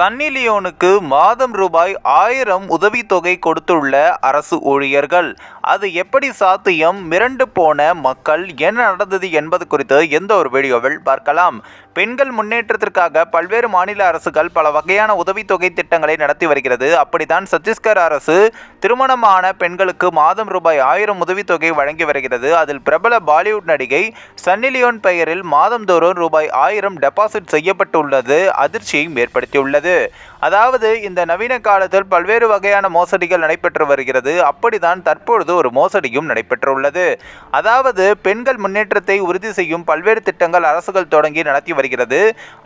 சன்னி லியோனுக்கு மாதம் ரூபாய் ஆயிரம் உதவித்தொகை கொடுத்துள்ள அரசு ஊழியர்கள். அது எப்படி சாத்தியம்? மிரண்டு போன மக்கள் என்ன நடந்தது என்பது குறித்து எந்த ஒரு வீடியோவில் பார்க்கலாம். பெண்கள் முன்னேற்றத்திற்காக பல்வேறு மாநில அரசுகள் பல வகையான உதவித்தொகை திட்டங்களை நடத்தி வருகிறது. அப்படித்தான் சத்தீஸ்கர் அரசு திருமணமான பெண்களுக்கு மாதம் ரூபாய் ஆயிரம் உதவித்தொகை வழங்கி வருகிறது. அதில் பிரபல பாலிவுட் நடிகை சன்னி லியோன் பெயரில் மாதந்தோறும் ரூபாய் ஆயிரம் டெபாசிட் செய்யப்பட்டுள்ளது. அதிர்ச்சியை ஏற்படுத்தியுள்ளது. அதாவது இந்த நவீன காலத்தில் பல்வேறு வகையான மோசடிகள் நடைபெற்று வருகிறது. அப்படிதான் தற்பொழுது ஒரு மோசடியும் நடைபெற்றுள்ளது. அதாவது பெண்கள் முன்னேற்றத்தை உறுதி செய்யும் பல்வேறு திட்டங்கள் அரசுகள் தொடங்கி நடத்தி வருகிறது.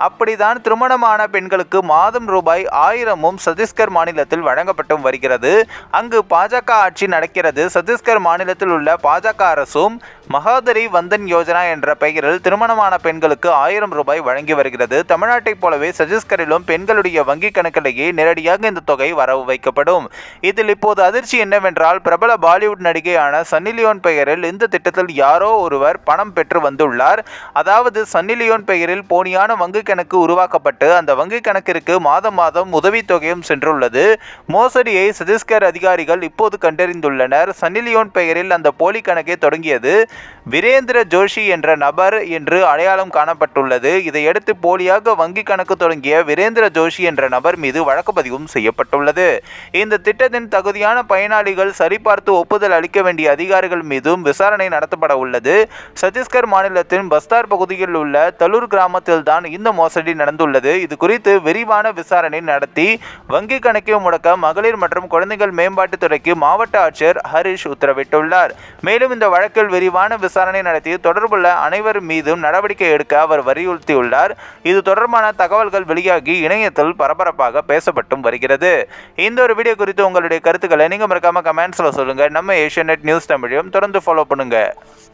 அப்படிதான் திருமணமான பெண்களுக்கு மாதம் ரூபாய் ஆயிரமும் சத்தீஸ்கர் மாநிலத்தில் வழங்கப்பட்டும் வருகிறது. அங்கு பாஜக ஆட்சி நடக்கிறது. சத்தீஸ்கர் மாநிலத்தில் உள்ள பாஜக அரசும் மகாதரி வந்தன் யோஜனா என்ற பெயரில் திருமணமான பெண்களுக்கு ஆயிரம் ரூபாய் வழங்கி வருகிறது. தமிழ்நாட்டைப் போலவே சத்தீஸ்கரிலும் பெண்களுடைய வங்கிக் கணக்கிலேயே நேரடியாக இந்த தொகை வரவு வைக்கப்படும். இதில் இப்போது அதிர்ச்சி என்னவென்றால் பிரபல பாலிவுட் நடிகையான சன்னி லியோன் பெயரில் இந்த திட்டத்தில் யாரோ ஒருவர் பணம் பெற்று வந்துள்ளார். அதாவது சன்னி லியோன் பெயரில் போனியான வங்கிக் கணக்கு உருவாக்கப்பட்டு அந்த வங்கிக் கணக்கிற்கு மாதம் மாதம் உதவித்தொகையும் சென்றுள்ளது. மோசடியை சத்தீஸ்கர் அதிகாரிகள் இப்போது கண்டறிந்துள்ளனர். சன்னி லியோன் பெயரில் அந்த போலி கணக்கை தொடங்கியது. வீரேந்திர ஜோஷி என்ற நபர் என்று அடையாளம் காணப்பட்டுள்ளது. இதையடுத்து போலியாக வங்கி கணக்கு தொடங்கிய வீரேந்திர ஜோஷி என்ற நபர் மீது வழக்கு பதிவும் செய்யப்பட்டுள்ளது. இந்த திட்டத்தின் தகுதியான பயனாளிகள் சரிபார்த்து ஒப்புதல் அளிக்க வேண்டிய அதிகாரிகள் மீதும் விசாரணை நடத்தப்பட உள்ளது. சத்தீஸ்கர் மாநிலத்தின் பஸ்தார் பகுதியில் உள்ள தலூர் கிராமத்தில் தான் இந்த மோசடி நடந்துள்ளது. இது குறித்து விரிவான விசாரணை நடத்தி வங்கி கணக்கை முடக்க மகளிர் மற்றும் குழந்தைகள் மேம்பாட்டுத்துறைக்கு மாவட்ட ஆட்சியர் ஹரிஷ் உத்தரவிட்டுள்ளார். மேலும் இந்த வழக்கில் விரிவான விசாரணை நடத்தி தொடர்புள்ள அனைவர் மீதும் நடவடிக்கை எடுக்க அவர் வலியுறுத்தியுள்ளார். இது தொடர்பான தகவல்கள் வெளியாகி இணையத்தில் பரபரப்பாக பேசப்பட்டும் வருகிறது. இந்த ஒரு வீடியோ குறித்து உங்களுடைய கருத்துக்களை நீங்கள் மறக்காம கமெண்ட்ஸில் சொல்லுங்கள் நம்ம ஏஷியா நியூஸ் தமிழையும் தொடர்ந்து ஃபாலோ பண்ணுங்கள்